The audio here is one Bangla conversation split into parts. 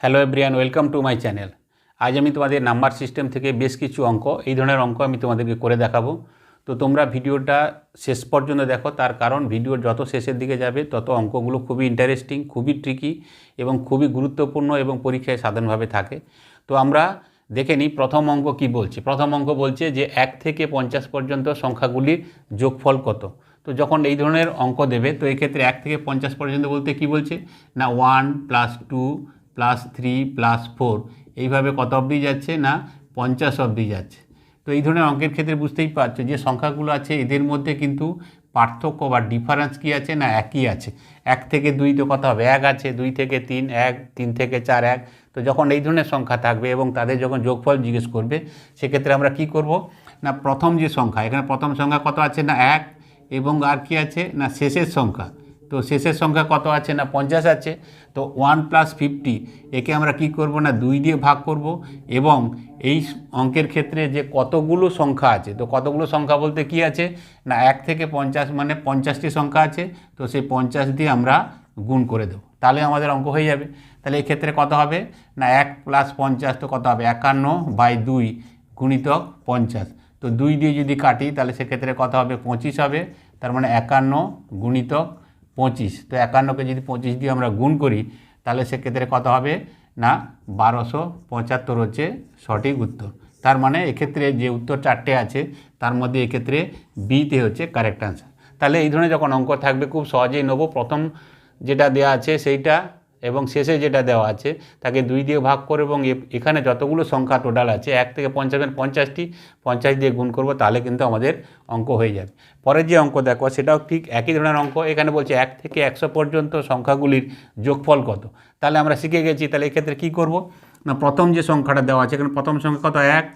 Hello everyone welcome to my channel আজ আমি তোমাদের নাম্বার সিস্টেম থেকে বেশ কিছু অঙ্ক, এই ধরনের অঙ্ক আমি তোমাদেরকে করে দেখাবো। তো তোমরা ভিডিওটা শেষ পর্যন্ত দেখো, তার কারণ ভিডিও যত শেষের দিকে যাবে, তত অঙ্কগুলো খুবই ইন্টারেস্টিং খুবই ট্রিকি এবং খুবই গুরুত্বপূর্ণ এবং পরীক্ষায় সাধারণভাবে থাকে। তো আমরা দেখে নিই প্রথম অঙ্ক কি বলছে। প্রথম অঙ্ক বলছে যে এক থেকে পঞ্চাশ পর্যন্ত সংখ্যাগুলির যোগফল কত। তো যখন এই ধরনের অঙ্ক দেবে, তো এক্ষেত্রে এক থেকে পঞ্চাশ পর্যন্ত বলতে কি বলছে? না one plus two plus three plus four এইভাবে কত অবধি যাচ্ছে না? পঞ্চাশ অবধি যাচ্ছে। তো এই ধরনের অঙ্কের ক্ষেত্রে বুঝতেই পারছ যে সংখ্যাগুলো আছে, এদের মধ্যে কিন্তু পার্থক্য বা ডিফারেন্স কী আছে না একই আছে। এক থেকে দুই তো কত হবে। এক আছে, দুই থেকে তিন, এক, তিন থেকে চার, এক। তো যখন এই ধরনের সংখ্যা থাকবে এবং তাদের যখন যোগফল জিজ্ঞেস করবে, সেক্ষেত্রে আমরা কি করব? না, প্রথম যে সংখ্যা, এখানে প্রথম সংখ্যা কত আছে না? এক। এবং আর কি আছে? না, শেষের সংখ্যা। তো শেষের সংখ্যা কত আছে না পঞ্চাশ আছে? তো ওয়ান প্লাস ফিফটি একে আমরা কি করব না দুই দিয়ে ভাগ করব এবং এই অঙ্কের ক্ষেত্রে যে কতগুলো সংখ্যা আছে, তো কতগুলো সংখ্যা বলতে কি আছে? না, এক থেকে পঞ্চাশ মানে পঞ্চাশটি সংখ্যা আছে, তো সেই পঞ্চাশ দিয়ে আমরা গুণ করে দেবো। তাহলে আমাদের অঙ্ক হয়ে যাবে। তাহলে এই ক্ষেত্রে কত হবে? না, এক প্লাস পঞ্চাশ তো কত হবে? একান্ন বাই দুই গুণিতক পঞ্চাশ। তো দুই দিয়ে যদি কাটি, তাহলে সেক্ষেত্রে কত হবে? পঁচিশ হবে। তার মানে একান্ন গুণিতক পঁচিশ। তো একান্নকে যদি পঁচিশ দিয়ে আমরা গুণ করি, তাহলে সেক্ষেত্রে কত হবে? না, বারোশো পঁচাত্তর হচ্ছে সঠিক উত্তর। তার মানে এক্ষেত্রে যে উত্তর চারটে আছে, তার মধ্যে এক্ষেত্রে বিতে হচ্ছে কারেক্ট আনসার তাহলে এই ধরনের যখন অঙ্ক থাকবে, খুব সহজেই নেব। প্রথম যেটা দেয়া আছে, সেইটা এবং শেষে যেটা দেওয়া আছে, তাকে দুই দিয়ে ভাগ করে এবং এখানে যতগুলো সংখ্যা টোটাল আছে, এক থেকে পঞ্চাশের পঞ্চাশটি, পঞ্চাশ দিয়ে গুণ করব, তাহলে কিন্তু আমাদের অঙ্ক হয়ে যাবে। পরের যে অঙ্ক দেখো, সেটাও ঠিক একই ধরনের অঙ্ক, এখানে বলছে এক থেকে একশো পর্যন্ত সংখ্যাগুলির যোগফল কত? তাহলে আমরা শিখে গেছি, তাহলে এক্ষেত্রে কী করব? না, প্রথম যে সংখ্যাটা দেওয়া আছে, এখানে প্রথম সংখ্যা কত? এক।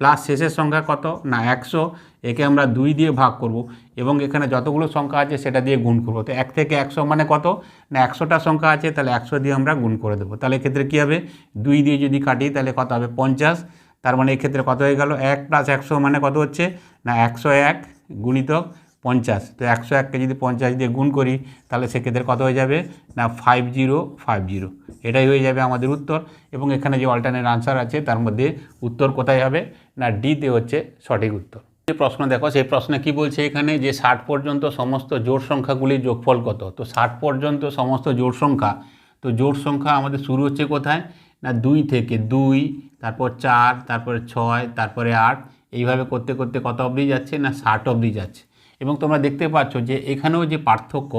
প্লাস শেষের সংখ্যা কত? না, একশো। একে আমরা দুই দিয়ে ভাগ করব এবং এখানে যতগুলো সংখ্যা আছে সেটা দিয়ে গুণ করব। তো এক থেকে একশো মানে কত? না, একশোটা সংখ্যা আছে, তাহলে একশো দিয়ে আমরা গুণ করে দেবো। তাহলে এক্ষেত্রে কী হবে? দুই দিয়ে যদি কাটি, তাহলে কত হবে? পঞ্চাশ। তার মানে এক্ষেত্রে কত হয়ে গেল? এক প্লাস একশো মানে কত হচ্ছে? না, একশো এক গুণিতক পঞ্চাশ। তো একশো এককে যদি পঞ্চাশ দিয়ে গুণ করি, তাহলে সেক্ষেত্রে কত হয়ে যাবে? না ফাইভ জিরো ফাইভ জিরো এটাই হয়ে যাবে আমাদের উত্তর। এবং এখানে যে অল্টারনেট আনসার আছে, তার মধ্যে উত্তর কোথায় হবে? না ডিতে হচ্ছে সঠিক উত্তর। যে প্রশ্ন দেখো, সেই প্রশ্নে কি বলছে এখানে? যে ষাট পর্যন্ত সমস্ত জোড় সংখ্যাগুলির যোগফল কত? তো ষাট পর্যন্ত সমস্ত জোড় সংখ্যা, তো জোড় সংখ্যা আমাদের শুরু হচ্ছে কোথায়? না, দুই থেকে দুই, তারপর চার, তারপরে ছয়, তারপরে আট, এইভাবে করতে করতে কত অবধি যাচ্ছে? না, ষাট অবধি যাচ্ছে। এবং তোমরা দেখতে পাচ্ছ যে এখানেও যে পার্থক্য,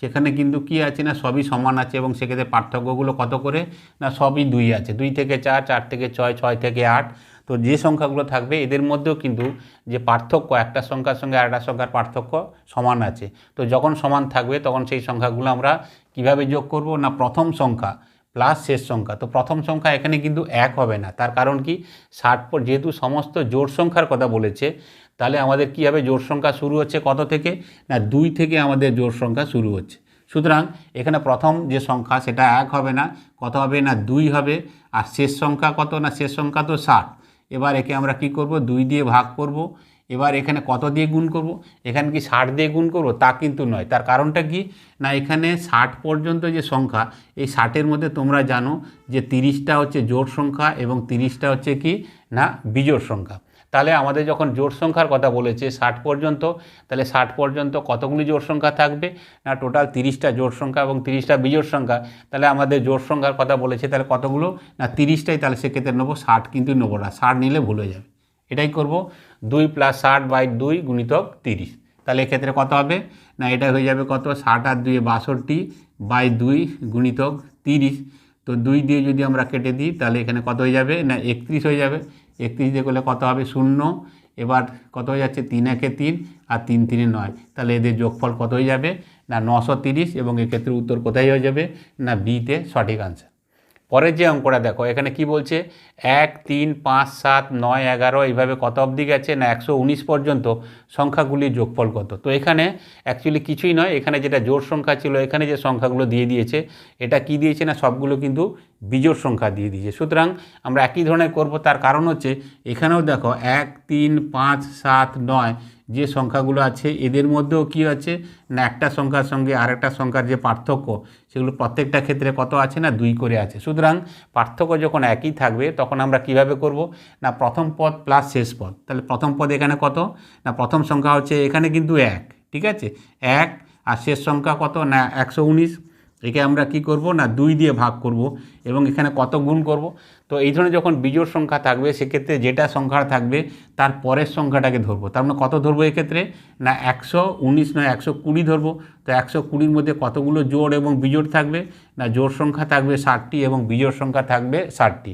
সেখানে কিন্তু কি আছে না, সবই সমান আছে এবং সেক্ষেত্রে পার্থক্যগুলো কত করে? না, সবই দুই আছে। দুই থেকে চার চার থেকে ছয় ছয় থেকে আট তো যে সংখ্যাগুলো থাকবে, এদের মধ্যেও কিন্তু যে পার্থক্য, একটা সংখ্যার সঙ্গে আরেকটা সংখ্যার পার্থক্য সমান আছে। তো যখন সমান থাকবে, তখন সেই সংখ্যাগুলো আমরা কীভাবে যোগ করব? না, প্রথম সংখ্যা প্লাস শেষ সংখ্যা। তো প্রথম সংখ্যা এখানে কিন্তু এক হবে না। তার কারণ কি? ষাট যেহেতু সমস্ত জোড় সংখ্যার কথা বলেছে, তাহলে আমাদের কী হবে? জোড় সংখ্যা শুরু হচ্ছে কত থেকে? না, দুই থেকে আমাদের জোড় সংখ্যা শুরু হচ্ছে। সুতরাং এখানে প্রথম যে সংখ্যা, সেটা এক হবে না। কত হবে? না, দুই হবে। আর শেষ সংখ্যা কত? না, শেষ সংখ্যা তো ষাট। এবার একে আমরা কি করব? দুই দিয়ে ভাগ করব। এবার এখানে কত দিয়ে গুণ করব? এখানে কি ষাট দিয়ে গুণ করব? তা কিন্তু নয়। তার কারণটা কি? না, এখানে ষাট পর্যন্ত যে সংখ্যা, এই ষাটের মধ্যে তোমরা জানো যে তিরিশটা হচ্ছে জোর সংখ্যা এবং তিরিশটা হচ্ছে কি? না, বিজোড় সংখ্যা। তাহলে আমাদের যখন জোড় সংখ্যার কথা বলেছে ষাট পর্যন্ত, তাহলে ষাট পর্যন্ত কতগুলি জোড় সংখ্যা থাকবে? না টোটাল তিরিশটা জোড় সংখ্যা এবং তিরিশটা বিজোড় সংখ্যা, তাহলে আমাদের জোড় সংখ্যার কথা বলেছে, তাহলে কতগুলো? না, তিরিশটাই, তাহলে সেক্ষেত্রে নেব ষাট, কিন্তু নেব না, ষাট নিলে ভুল যাবে। এটাই করব, দুই প্লাস ষাট বাই দুই গুণিতক তিরিশ। তাহলে এক্ষেত্রে কত হবে? না, এটা হয়ে যাবে কত? ষাট আর দুই বাষট্টি বাই দুই গুণিতক তিরিশ। তো দুই দিয়ে যদি আমরা কেটে দিই, তাহলে এখানে কত হয়ে যাবে? না, একত্রিশ হয়ে যাবে। একত্রিশ দিয়ে করলে কত হবে? শূন্য। এবার কত হয়ে যাচ্ছে? তিন একে তিন আর তিন তিনে নয়। তাহলে এদের যোগফল কত হয়ে যাবে? না নশো তিরিশ এবং এক্ষেত্রে উত্তর কোথায় হয়ে যাবে? না বিতে সঠিক আনসার পরের যে অঙ্কটা দেখো, এখানে কি বলছে? এক, তিন, পাঁচ, সাত, নয়, এগারো, এইভাবে কত অবধি গেছে? না, একশো উনিশ পর্যন্ত সংখ্যাগুলির যোগফল কত? তো এখানে অ্যাকচুয়ালি কিছুই নয়, এখানে যেটা জোড় সংখ্যা ছিল, এখানে যে সংখ্যাগুলো দিয়ে দিয়েছে, এটা কি দিয়েছে না, সবগুলো কিন্তু বিজোড় সংখ্যা দিয়ে দিয়েছে। সুতরাং আমরা একই ধরনের করব, তার কারণ হচ্ছে, এখানেও দেখো, এক, তিন, পাঁচ, সাত, নয় যে সংখ্যাগুলো আছে, এদের মধ্যেও কি আছে? না, একটা সংখ্যার সঙ্গে আরেকটা সংখ্যার যে পার্থক্য, সেগুলো প্রত্যেকটা ক্ষেত্রে কত আছে না দুই করে আছে? সুতরাং পার্থক্য যখন একই থাকবে, তখন আমরা কীভাবে করব? না, প্রথম পদ প্লাস শেষ পদ। তাহলে প্রথম পদ এখানে কত? না, প্রথম সংখ্যা হচ্ছে এখানে কিন্তু এক, ঠিক আছে? এক আর শেষ সংখ্যা কত? না, একশো উনিশ। একে আমরা কি করব না দুই দিয়ে ভাগ করব এবং এখানে কত গুণ করব? তো এই ধরনের যখন বিজোর সংখ্যা থাকবে, সেক্ষেত্রে যেটা সংখ্যা থাকবে, তার পরের সংখ্যাটাকে ধরবো। তার মানে কত ধরবো এক্ষেত্রে? না, একশো উনিশ নয়, একশো কুড়ি ধরবো। তো একশো কুড়ির মধ্যে কতগুলো জোড় এবং বিজোড় থাকবে? না, জোড় সংখ্যা থাকবে ষাটটি এবং বিজোর সংখ্যা থাকবে ষাটটি।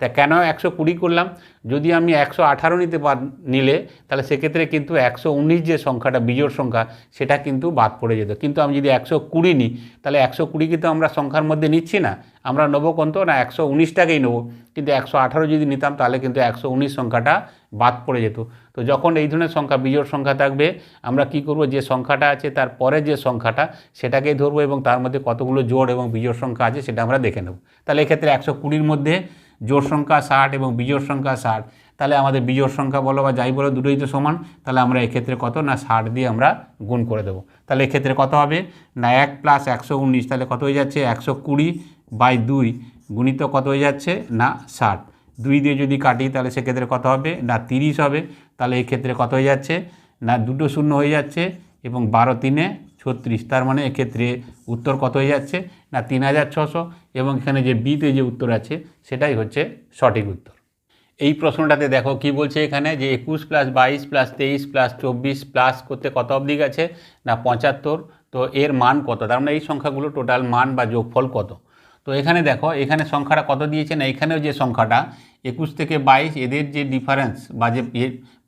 তা কেন একশো কুড়ি করলাম? যদি আমি একশো আঠারো নিতে পার, নিলে, তাহলে সেক্ষেত্রে কিন্তু একশো উনিশ যে সংখ্যাটা, বিজোড় সংখ্যা, সেটা কিন্তু বাদ পড়ে যেত। কিন্তু আমি যদি একশো কুড়ি নিই, তাহলে একশো কুড়ি কিন্তু আমরা সংখ্যার মধ্যে নিচ্ছি না? আমরা নেব কত? না, একশো উনিশটাকেই নেব। কিন্তু একশো আঠারো যদি নিতাম, তাহলে কিন্তু একশো উনিশ সংখ্যাটা বাদ পড়ে যেত। তো যখন এই ধরনের সংখ্যা, বিজোড় সংখ্যা থাকবে, আমরা কি করব? যে সংখ্যাটা আছে, তার পরে যে সংখ্যাটা, সেটাকেই ধরবো এবং তার মধ্যে কতগুলো জোড় এবং বিজোড় সংখ্যা আছে, সেটা আমরা দেখে নেব। তাহলে এক্ষেত্রে একশো কুড়ির মধ্যে জোড় সংখ্যা ষাট এবং বিজোড় সংখ্যা ষাট, তাহলে আমাদের বিজোড় সংখ্যা বলো বা যাই বলো দুটোই তো সমান, তাহলে আমরা এক্ষেত্রে কত? না ষাট দিয়ে আমরা গুণ করে দেবো। তাহলে এক্ষেত্রে কত হবে? না এক প্লাস একশো উনিশ, তাহলে কত হয়ে যাচ্ছে? একশো কুড়ি বাই দুই গুণিত কত হয়ে যাচ্ছে? না ষাট। দুই দিয়ে যদি কাটি, তাহলে সেক্ষেত্রে কত হবে? না তিরিশ হবে। তাহলে এই ক্ষেত্রে কত হয়ে যাচ্ছে? না দুটো শূন্য হয়ে যাচ্ছে এবং বারো তিনে ছত্রিশ, তার মানে এক্ষেত্রে উত্তর কত হয়ে যাচ্ছে? না, তিন হাজার ছশো এবং এখানে যে বিতে যে উত্তর আছে, সেটাই হচ্ছে সঠিক উত্তর। এই প্রশ্নটাতে দেখো কি বলছে এখানে যে একুশ প্লাস বাইশ প্লাস তেইশ প্লাস চব্বিশ প্লাস করতে কত অবধি গেছে? না, পঁচাত্তর। তো এর মান কত? তার মানে এই সংখ্যাগুলো টোটাল মান বা যোগফল কত? তো এখানে দেখো, এখানে সংখ্যাটা কত দিয়েছে? না, এখানেও যে সংখ্যাটা, একুশ থেকে বাইশ, এদের যে ডিফারেন্স বা যে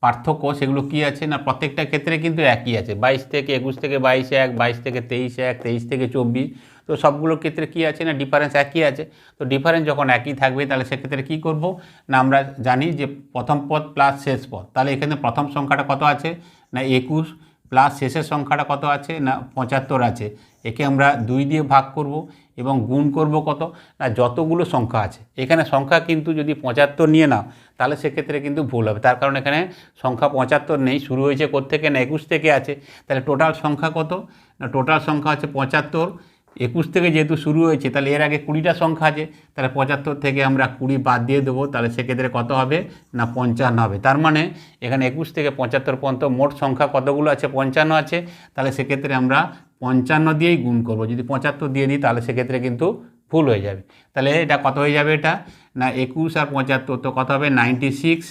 পার্থক্য, সেগুলো কি আছে? না, প্রত্যেকটা ক্ষেত্রে কিন্তু একই আছে। বাইশ থেকে একুশ থেকে বাইশ এক, বাইশ থেকে তেইশ এক, তেইশ থেকে চব্বিশ। তো সবগুলোর ক্ষেত্রে কি আছে না? ডিফারেন্স একই আছে। তো ডিফারেন্স যখন একই থাকবে, তাহলে সেক্ষেত্রে কি করব? না, আমরা জানি যে প্রথম পদ প্লাস শেষ পদ। তাহলে এখানে প্রথম সংখ্যাটা কত আছে? না, একুশ। প্লাস শেষের সংখ্যাটা কত আছে? না, পঁচাত্তর আছে। একে আমরা দুই দিয়ে ভাগ করব এবং গুণ করব কত? না, যতগুলো সংখ্যা আছে। এখানে সংখ্যা কিন্তু যদি পঁচাত্তর নিয়ে নাও, তাহলে সেক্ষেত্রে কিন্তু ভুল হবে। তার কারণ এখানে সংখ্যা পঁচাত্তর নেই, শুরু হয়েছে থেকে না, একুশ থেকে আছে। তাহলে টোটাল সংখ্যা কত? না টোটাল সংখ্যা হচ্ছে পঁচাত্তর। একুশ থেকে যেহেতু শুরু হয়েছে, তাহলে এর আগে কুড়িটা সংখ্যা আছে, তাহলে পঁচাত্তর থেকে আমরা কুড়ি বাদ দিয়ে দেবো, তাহলে সেক্ষেত্রে কত হবে? না, পঞ্চান্ন হবে। তার মানে এখানে একুশ থেকে পঁচাত্তর পর্যন্ত মোট সংখ্যা কতগুলো আছে? পঞ্চান্ন আছে। তাহলে সেক্ষেত্রে আমরা পঞ্চান্ন দিয়েই গুণ করব। যদি পঁচাত্তর দিয়ে দিই, তাহলে সেক্ষেত্রে কিন্তু ভুল হয়ে যাবে। তাহলে এটা কত হয়ে যাবে এটা? না, একুশ আর পঁচাত্তর তো কত হবে? নাইনটি সিক্স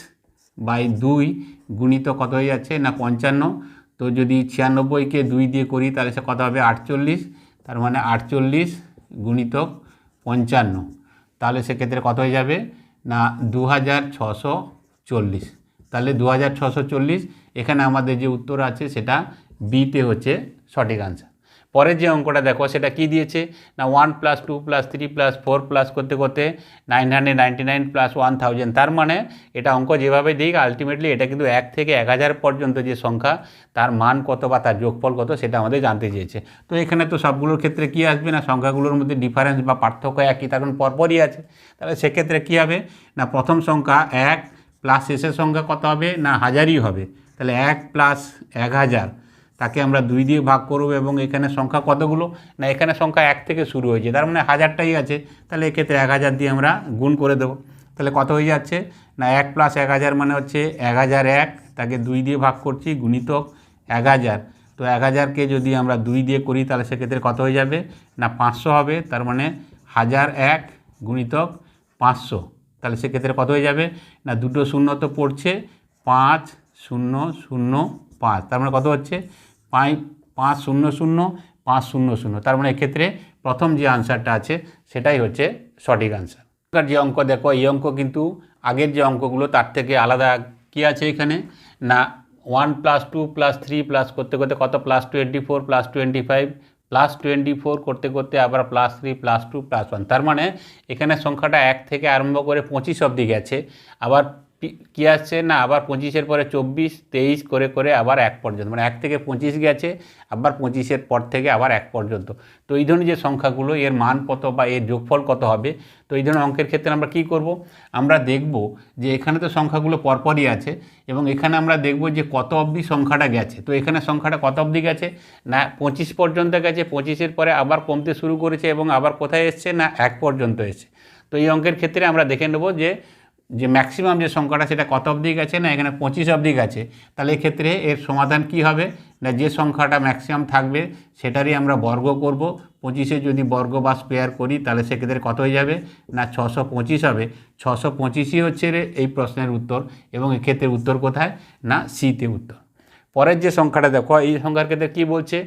বাই দুই গুণিত কত হয়ে যাচ্ছে? না, পঞ্চান্ন। তো যদি ছিয়ানব্বইকে দুই দিয়ে করি, তাহলে সে কত হবে? আটচল্লিশ। তার মানে আটচল্লিশ গুণিতক পঞ্চান্ন। তাহলে সেক্ষেত্রে কত হয়ে যাবে? না দু হাজার ছশো চল্লিশ। তাহলে দু হাজার ছশো চল্লিশ, এখানে আমাদের যে উত্তর আছে সেটা বিতে হচ্ছে সঠিক আনসার পরের যে অঙ্কটা দেখো, সেটা কি দিয়েছে? না one plus two plus three plus four plus করতে করতে nine hundred ninety nine plus one thousand তার মানে এটা অঙ্ক যেভাবে দিক আলটিমেটলি এটা কিন্তু এক থেকে এক হাজার পর্যন্ত যে সংখ্যা, তার মান কত বা তার যোগফল কত, সেটা আমাদের জানতে চেয়েছে। তো এখানে তো সবগুলোর ক্ষেত্রে কি আসবে না? সংখ্যাগুলোর মধ্যে ডিফারেন্স বা পার্থক্য একই তখন পরপরই আছে। তাহলে সেক্ষেত্রে কী হবে? না, প্রথম সংখ্যা এক প্লাস শেষের সংখ্যা কত হবে? না, হাজারই হবে। তাহলে এক প্লাস এক হাজার। তাকে আমরা দুই দিয়ে ভাগ করব এবং এখানে সংখ্যা কতগুলো? না, এখানে সংখ্যা এক থেকে শুরু হয়েছে। তার মানে হাজারটাই আছে। তাহলে এক্ষেত্রে এক হাজার দিয়ে আমরা গুণ করে দেবো। তাহলে কত হয়ে যাচ্ছে? না, এক প্লাস এক হাজার মানে হচ্ছে এক হাজার এক। তাকে দুই দিয়ে ভাগ করছি, গুণিতক এক হাজার। তো এক হাজারকে যদি আমরা দুই দিয়ে করি, তাহলে সেক্ষেত্রে কত হয়ে যাবে? না, পাঁচশো হবে। তার মানে হাজার এক গুণিতক পাঁচশো। তাহলে সেক্ষেত্রে কত হয়ে যাবে? না, দুটো শূন্য তো পড়ছে, পাঁচ শূন্য শূন্য পাঁচ। তার মানে কত হচ্ছে? পাঁচ পাঁচ শূন্য শূন্য, পাঁচ শূন্য শূন্য। তার মানে এক্ষেত্রে প্রথম যে আনসারটা আছে, সেটাই হচ্ছে সঠিক আনসার এখানকার যে অঙ্ক, দেখো, এই অঙ্ক কিন্তু আগের যে অঙ্কগুলো, তার থেকে আলাদা কী আছে এখানে? না one plus two plus three plus করতে করতে কত? Plus twenty four plus twenty five plus twenty four করতে করতে আবার plus three plus two plus one তার মানে এখানে সংখ্যাটা এক থেকে আরম্ভ করে পঁচিশ অবধি গেছে। আবার কি আসছে না, আবার পঁচিশের পরে চব্বিশ, তেইশ, করে করে আবার এক পর্যন্ত। মানে এক থেকে পঁচিশ গেছে, আবার পঁচিশের পর থেকে আবার এক পর্যন্ত। তো এই ধরনের যে সংখ্যাগুলো, এর মান কত বা এর যোগফল কত হবে? তো এই ধরনের অঙ্কের ক্ষেত্রে আমরা কি করব? আমরা দেখব যে এখানে তো সংখ্যাগুলো পরপরই আছে এবং এখানে আমরা দেখব যে কত অবধি সংখ্যাটা গেছে। তো এখানে সংখ্যাটা কত অবধি গেছে? না, পঁচিশ পর্যন্ত গেছে, পঁচিশের পরে আবার কমতে শুরু করেছে এবং আবার কোথায় এসছে? না, এক পর্যন্ত এসছে। তো এই অঙ্কের ক্ষেত্রে আমরা দেখে নেব যে যে ম্যাক্সিমাম যে সংখ্যাটা সেটা কত অবধি গেছে না এখানে পঁচিশ অবধি গেছে, তাহলে এক্ষেত্রে এর সমাধান কি হবে? না যে সংখ্যাটা ম্যাক্সিমাম থাকবে সেটারই আমরা বর্গ করব। পঁচিশে যদি বর্গ বা স্পেয়ার করি, তাহলে সেক্ষেত্রে কত হয়ে যাবে? না ছশো পঁচিশ হবে। ছশো পঁচিশই হচ্ছে রে এই প্রশ্নের উত্তর এবং এক্ষেত্রে উত্তর কোথায়? না সিতে উত্তর। পরের যে সংখ্যাটা দেখো, এই সংখ্যার ক্ষেত্রে কী বলছে?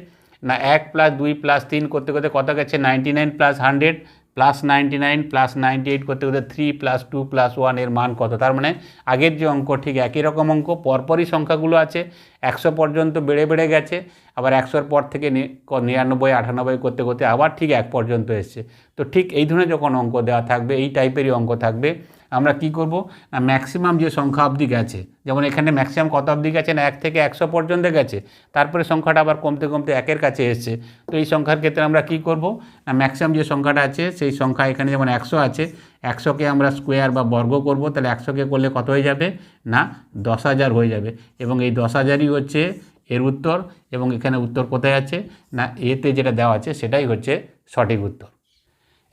না এক প্লাস দুই প্লাস তিন করতে করতে কত গেছে? Ninety nine plus hundred plus ninety nine plus ninety eight করতে করতে থ্রি প্লাস টু প্লাস ওয়ানের মান কত? তার মানে আগের যে অঙ্ক, ঠিক একই রকম অঙ্ক, পরপরই সংখ্যাগুলো আছে। একশো পর্যন্ত বেড়ে বেড়ে গেছে, আবার একশোর পর থেকে নিরানব্বই, আটানব্বই করতে করতে আবার ঠিক এক পর্যন্ত এসছে। তো ঠিক এই ধরনের যখন অঙ্ক দেওয়া থাকবে, এই টাইপেরই অঙ্ক থাকবে। আমরা কি করব? না ম্যাক্সিমাম যে সংখ্যা অবধি গেছে, যেমন এখানে ম্যাক্সিমাম কত অবধি গেছে? না, এক থেকে একশো পর্যন্ত গেছে। তারপরে সংখ্যাটা আবার কমতে কমতে একের কাছে এসছে। তো এই সংখ্যার ক্ষেত্রে আমরা কি করব? না ম্যাক্সিমাম যে সংখ্যাটা আছে, সেই সংখ্যা এখানে যেমন একশো আছে, একশোকে আমরা স্কোয়ার বা বর্গ করব, তাহলে একশোকে করলে কত হয়ে যাবে? না, দশ হাজার হয়ে যাবে। এবং এই দশ হাজারই হচ্ছে এর উত্তর, এবং এখানে উত্তর কোথায় আছে? না, এতে যেটা দেওয়া আছে, সেটাই হচ্ছে সঠিক উত্তর।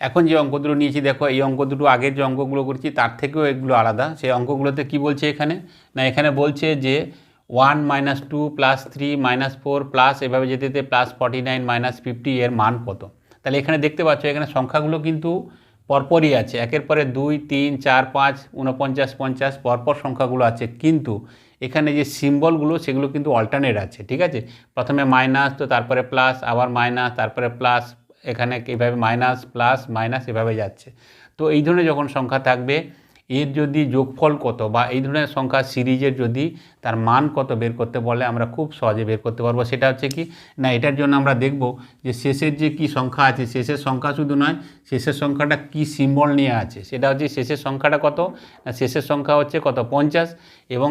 এখন যে অঙ্ক দুটো নিয়েছি, দেখো এই অঙ্ক দুটো আগের যে অঙ্কগুলো করেছি, তার থেকেও এগুলো আলাদা। সেই অঙ্কগুলোতে কি বলছে এখানে? না, এখানে বলছে যে one minus two plus three minus four plus এভাবে যেতে যেতে plus forty nine minus fifty এর মান কত? তাহলে এখানে দেখতে পাচ্ছ, এখানে সংখ্যাগুলো কিন্তু পরপরই আছে। একের পরে দুই, তিন, চার, পাঁচ উনপঞ্চাশ পঞ্চাশ, পরপর সংখ্যাগুলো আছে। কিন্তু এখানে যে সিম্বলগুলো সেগুলো কিন্তু অল্টারনেট আছে, ঠিক আছে? প্রথমে মাইনাস তো তারপরে প্লাস আবার মাইনাস তারপরে প্লাস এখানে এভাবে মাইনাস প্লাস মাইনাস এভাবে যাচ্ছে। তো এই ধরনের যখন সংখ্যা থাকবে, এর যদি যোগফল কত বা এই ধরনের সংখ্যা সিরিজের যদি তার মান কত বের করতে বলে, আমরা খুব সহজে বের করতে পারব। সেটা হচ্ছে কি, না, এটার জন্য আমরা দেখব যে শেষের যে কি সংখ্যা আছে, শেষের সংখ্যা শুধু নয়, শেষের সংখ্যাটা কি সিম্বল নিয়ে আছে? সেটা হচ্ছে শেষের সংখ্যাটা কত? না, শেষের সংখ্যা হচ্ছে কত? পঞ্চাশ। এবং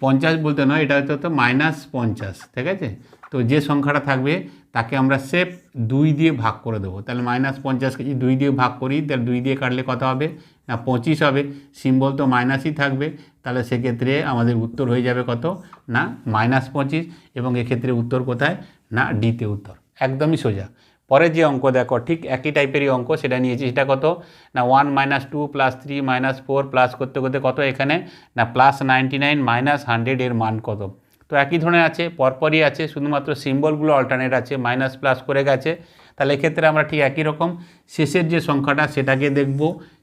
পঞ্চাশ বলতে নয়, এটা হচ্ছে তো মাইনাস পঞ্চাশ, ঠিক আছে? তো যে সংখ্যাটা থাকবে তাকে আমরা সেফ দুই দিয়ে ভাগ করে দেবো। তাহলে মাইনাস পঞ্চাশকে যদি দুই দিয়ে ভাগ করি, তাহলে দুই দিয়ে কাটলে কত হবে? না, পঁচিশ হবে। সিম্বল তো মাইনাসই থাকবে। তাহলে সেক্ষেত্রে আমাদের উত্তর হয়ে যাবে কত? না মাইনাস পঁচিশ। এবং এক্ষেত্রে উত্তর কোথায়? না, ডিতে উত্তর। একদমই সোজা। পরে যে অঙ্ক দেখো, ঠিক একই টাইপেরই অঙ্ক। সেটা নিয়েছি, সেটা কত? না one minus two plus three minus four plus করতে করতে কত এখানে? না plus ninety nine minus hundred এর মান কত? তো একই ধরনের আছে, পরপরই আছে, শুধুমাত্র সিম্বলগুলো অল্টারনেট আছে মাইনাস প্লাস করে গেছে। তাহলে এক্ষেত্রে আমরা ঠিক একই রকম, শেষের যে সংখ্যাটা সেটাকে দেখব,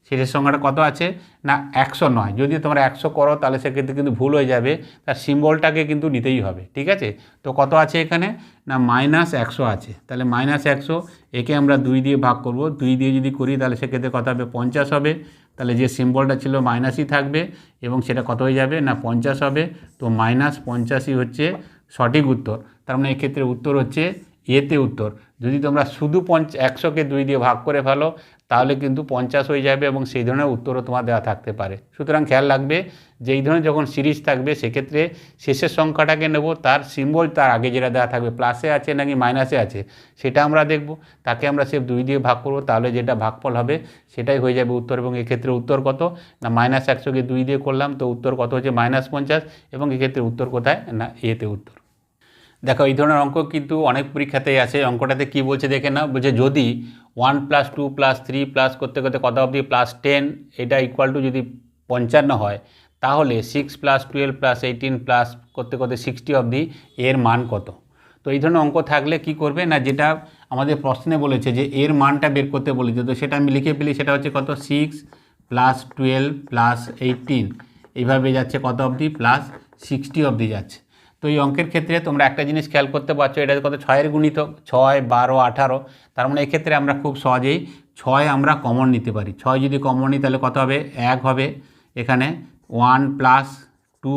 শেষের সংখ্যাটা কত আছে? না, একশো নয়। যদি তোমরা একশো করো, তাহলে সেক্ষেত্রে কিন্তু ভুল হয়ে যাবে, তার সিম্বলটাকে কিন্তু নিতেই হবে, ঠিক আছে? তো কত আছে এখানে? না মাইনাস একশো আছে। তাহলে মাইনাস একশো, একে আমরা দুই দিয়ে ভাগ করব। দুই দিয়ে যদি করি, তাহলে সেক্ষেত্রে কত হবে? পঞ্চাশ হবে। তাহলে যে সিম্বলটা ছিল মাইনাসই থাকবে এবং সেটা কত হয়ে যাবে? না, পঞ্চাশ হবে। তো মাইনাস পঞ্চাশই হচ্ছে সঠিক উত্তর। তার মানে এক্ষেত্রে উত্তর হচ্ছে এতে উত্তর। যদি তোমরা শুধু পঞ্চ, একশোকে দুই দিয়ে ভাগ করে ফেলো তাহলে কিন্তু পঞ্চাশ হয়ে যাবে এবং সেই ধরনের উত্তরও তোমার দেওয়া থাকতে পারে। সুতরাং খেয়াল রাখবে যে এই ধরনের যখন সিরিজ থাকবে, সেক্ষেত্রে শেষের সংখ্যাটাকে নেব, তার সিম্বল তার আগে যেটা দেওয়া থাকবে প্লাসে আছে নাকি মাইনাসে আছে, সেটা আমরা দেখব। তাকে আমরা সে দুই দিয়ে ভাগ করব, তাহলে যেটা ভাগফল হবে, সেটাই হয়ে যাবে উত্তর। এবং এক্ষেত্রে উত্তর কত? না মাইনাস একশোকে দুই দিয়ে করলাম, তো উত্তর কত হচ্ছে? মাইনাস পঞ্চাশ, এবং এক্ষেত্রে উত্তর কোথায়? না এতে উত্তর। দেখো, এই ধরনের অঙ্ক কিন্তু অনেক পরীক্ষাতেই আছে, অঙ্কটাতে কি বলছে দেখে না বলছে যদি one plus two plus three plus করতে করতে কত অবধি? প্লাস টেন, এটা ইকুয়াল টু যদি পঞ্চান্ন হয়, তাহলে six plus twelve plus eighteen plus করতে করতে সিক্সটি অবধি এর মান কত? তো এই ধরনের অঙ্ক থাকলে কি করবে না, যেটা আমাদের প্রশ্নে বলেছে যে এর মানটা বের করতে বলেছে, তো সেটা আমি লিখে ফেলি, সেটা হচ্ছে কত? Six plus twelve plus eighteen এইভাবে যাচ্ছে কত অবধি? প্লাস সিক্সটি অবধি যাচ্ছে। তো এই অঙ্কের ক্ষেত্রে তোমরা একটা জিনিস খেয়াল করতে পারছ, এটা কত? ছয়ের গুণিতক ছয়, বারো, আঠারো। তার মানে এক্ষেত্রে আমরা খুব সহজেই ছয় আমরা কমন নিতে পারি। ছয় যদি কমন নিই, তাহলে কত হবে? এক হবে। এখানে one plus two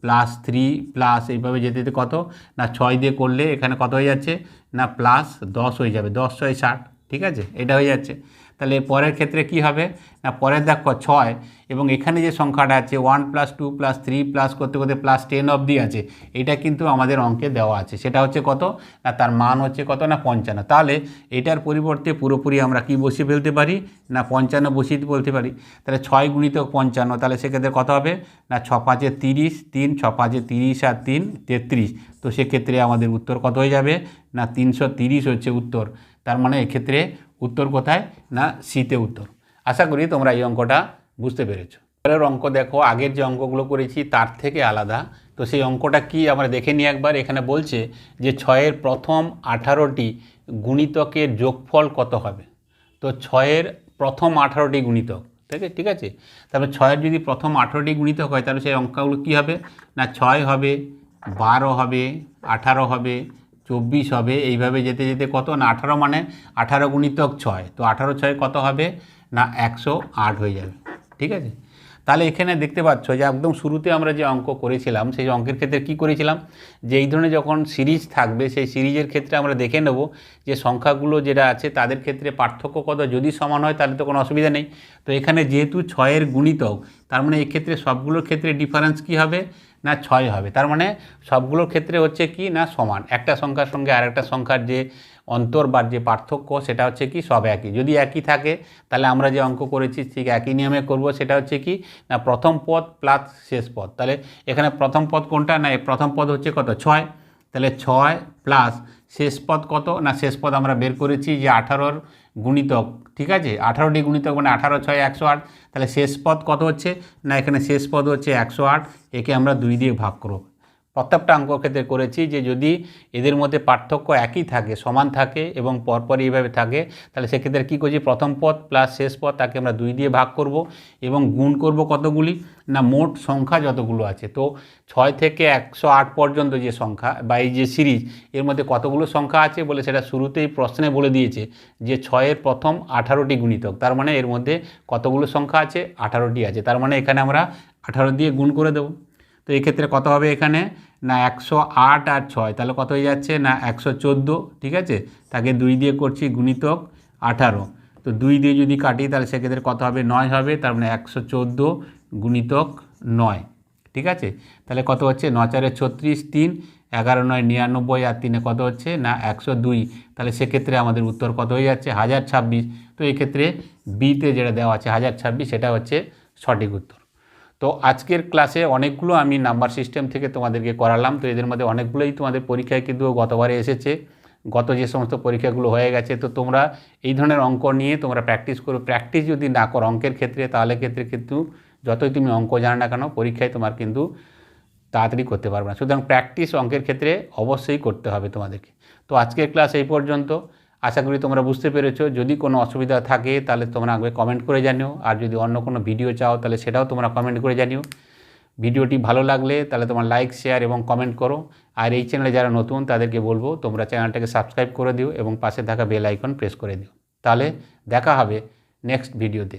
plus three plus এইভাবে যেতে যেতে কত? না, ছয় দিয়ে করলে এখানে কত হয়ে যাচ্ছে? না প্লাস দশ হয়ে যাবে। দশ, ছয়, ষাট, ঠিক আছে? এটা হয়ে যাচ্ছে। তাহলে পরের ক্ষেত্রে কি হবে? না, পরের দেখো ছয়, এবং এখানে যে সংখ্যাটা আছে one plus two plus three plus করতে করতে প্লাস টেন অবধি আছে, এটা কিন্তু আমাদের অঙ্কে দেওয়া আছে। সেটা হচ্ছে কত? না, তার মান হচ্ছে কত? না, পঞ্চান্ন। তাহলে এটার পরিবর্তে পুরোপুরি আমরা কি বসিয়ে ফেলতে পারি? না, পঞ্চান্ন বসিয়ে বলতে পারি। তাহলে ছয় গুণিত পঞ্চান্ন, তাহলে সেক্ষেত্রে কত হবে? না, ছ পাঁচে তিরিশ, তিন, ছ পাঁচে তিরিশ আর তিন, তেত্রিশ। তো সেক্ষেত্রে আমাদের উত্তর কত হয়ে যাবে? না, তিনশো তিরিশ হচ্ছে উত্তর। তার মানে এক্ষেত্রে উত্তর কোথায় না শীতে উত্তর? আশা করি তোমরা এই অঙ্কটা বুঝতে পেরেছ। পরের অঙ্ক দেখো, আগের যে অঙ্কগুলো করেছি তার থেকে আলাদা। তো সেই অঙ্কটা কি আমরা দেখে নিই একবার। এখানে বলছে যে ছয়ের প্রথম আঠারোটি গুণিতকের যোগফল কত হবে? তো ছয়ের প্রথম আঠারোটি গুণিতক, ঠিক আছে? ঠিক আছে? তারপরে ছয়ের যদি প্রথম আঠারোটি গুণিতক হয়, তাহলে সেই অঙ্কগুলো কী হবে? না ছয় হবে, বারো হবে, আঠারো হবে চব্বিশ হবে, এইভাবে যেতে যেতে কত না, আঠারো মানে আঠারো গুণিতক ছয়, তো আঠারো ছয় কত হবে? না, একশো আট হয়ে যাবে, ঠিক আছে? তাহলে এখানে দেখতে পাচ্ছ যে একদম শুরুতে আমরা যে অঙ্ক করেছিলাম, সেই অঙ্কের ক্ষেত্রে কি করেছিলাম? যে এই ধরনের যখন সিরিজ থাকবে, সেই সিরিজের ক্ষেত্রে আমরা দেখে নেব যে সংখ্যাগুলো যেটা আছে, তাদের ক্ষেত্রে পার্থক্য কত? যদি সমান হয়, তাহলে তো কোনো অসুবিধা নেই। তো এখানে যেহেতু ছয়ের গুণিতক, তার মানে এক্ষেত্রে সবগুলোর ক্ষেত্রে ডিফারেন্স কি হবে? না ছয় হবে। তার মানে সবগুলোর ক্ষেত্রে হচ্ছে কি না সমান। একটা সংখ্যার সঙ্গে আরেকটা সংখ্যার যে অন্তর বা যে পার্থক্য, সেটা হচ্ছে কি সব একই। যদি একই থাকে, তাহলে আমরা যে অঙ্ক করেছি ঠিক একই নিয়মে করব, সেটা হচ্ছে কি না প্রথম পদ প্লাস শেষ পদ। তাহলে এখানে প্রথম পদ কোনটা? না প্রথম পদ হচ্ছে কত? ছয়। তাহলে ছয় প্লাস শেষ পদ কত? না, শেষ পদ আমরা বের করেছি যে আঠারোর গুণিতক, ঠিক আছে? আঠারোটি গুণিতক মানে আঠারো, ছয়, একশো আট। তাহলে শেষ পদ কত হচ্ছে? না, এখানে শেষ পদ হচ্ছে একশো আট। একে আমরা দুই দিয়ে ভাগ করব। প্রত্যেকটা অঙ্ক ক্ষেত্রে করেছি যে যদি এদের মধ্যে পার্থক্য একই থাকে, সমান থাকে এবং পরপর এইভাবে থাকে, তাহলে সেক্ষেত্রে কী করছি? প্রথম পদ প্লাস শেষ পদ তাকে আমরা দুই দিয়ে ভাগ করব এবং গুণ করব কতগুলি? না, মোট সংখ্যা যতগুলো আছে। তো ছয় থেকে একশো আট পর্যন্ত যে সংখ্যা বা এই যে সিরিজ, এর মধ্যে কতগুলো সংখ্যা আছে বলে সেটা শুরুতেই প্রশ্নে বলে দিয়েছে যে ছয়ের প্রথম আঠারোটি গুণিতক, তার মানে এর মধ্যে কতগুলো সংখ্যা আছে? আঠারোটি আছে। তার মানে এখানে আমরা আঠারো দিয়ে গুণ করে দেবো। তো এক্ষেত্রে কত হবে এখানে? না একশো আট আর ছয়। তাহলে কত হয়ে যাচ্ছে? না একশো চোদ্দ, ঠিক আছে? তাকে দুই দিয়ে করছি গুণিতক আঠারো। তো দুই দিয়ে যদি কাটি, তাহলে সেক্ষেত্রে কত হবে? নয় হবে, তার মানে একশো চোদ্দ গুণিতক নয়, ঠিক আছে? তাহলে কত হচ্ছে? ন চারে ছত্রিশ, তিন, এগারো, নয়, নিরানব্বই আর তিনে কত হচ্ছে? না একশো দুই। তাহলে সেক্ষেত্রে আমাদের উত্তর কত হয়ে যাচ্ছে? হাজার ছাব্বিশ। তো এক্ষেত্রে বিতে যেটা দেওয়া আছে হাজার ছাব্বিশ, সেটা হচ্ছে সঠিক উত্তর। তো আজকের ক্লাসে অনেকগুলো আমি নাম্বার সিস্টেম থেকে তোমাদেরকে করালাম। তো এদের মধ্যে অনেকগুলোই তোমাদের পরীক্ষায় কিন্তু গতবারে এসেছে। গত যে সমস্ত পরীক্ষাগুলো হয়ে গেছে, তো তোমরা এই ধরনের অঙ্ক নিয়ে তোমরা প্র্যাকটিস করো। প্র্যাকটিস যদি না করো অঙ্কের ক্ষেত্রে, তাহলে ক্ষেত্রে কিন্তু যতই তুমি অঙ্ক জানো না কেন, পরীক্ষায় তোমার কিন্তু তাড়াতাড়ি করতে পারবে না। সুতরাং প্র্যাকটিস অঙ্কের ক্ষেত্রে অবশ্যই করতে হবে তোমাদেরকে। তো আজকের ক্লাস এই পর্যন্ত। আশা করি তোমরা বুঝতে পেরেছ। যদি কোনো অসুবিধা থাকে, তাহলে তোমরা আগে কমেন্ট করে জানিও। আর যদি অন্য কোনো ভিডিও চাও, তাহলে সেটাও তোমরা কমেন্ট করে জানিও। ভিডিওটি ভালো লাগলে, তাহলে তোমার লাইক শেয়ার এবং কমেন্ট করো। আর এই চ্যানেলে যারা নতুন, তাদেরকে বলব, তোমরা চ্যানেলটাকে সাবস্ক্রাইব করে দিও এবং পাশে থাকা বেল আইকন প্রেস করে দিও। তাহলে দেখা হবে নেক্সট ভিডিওতে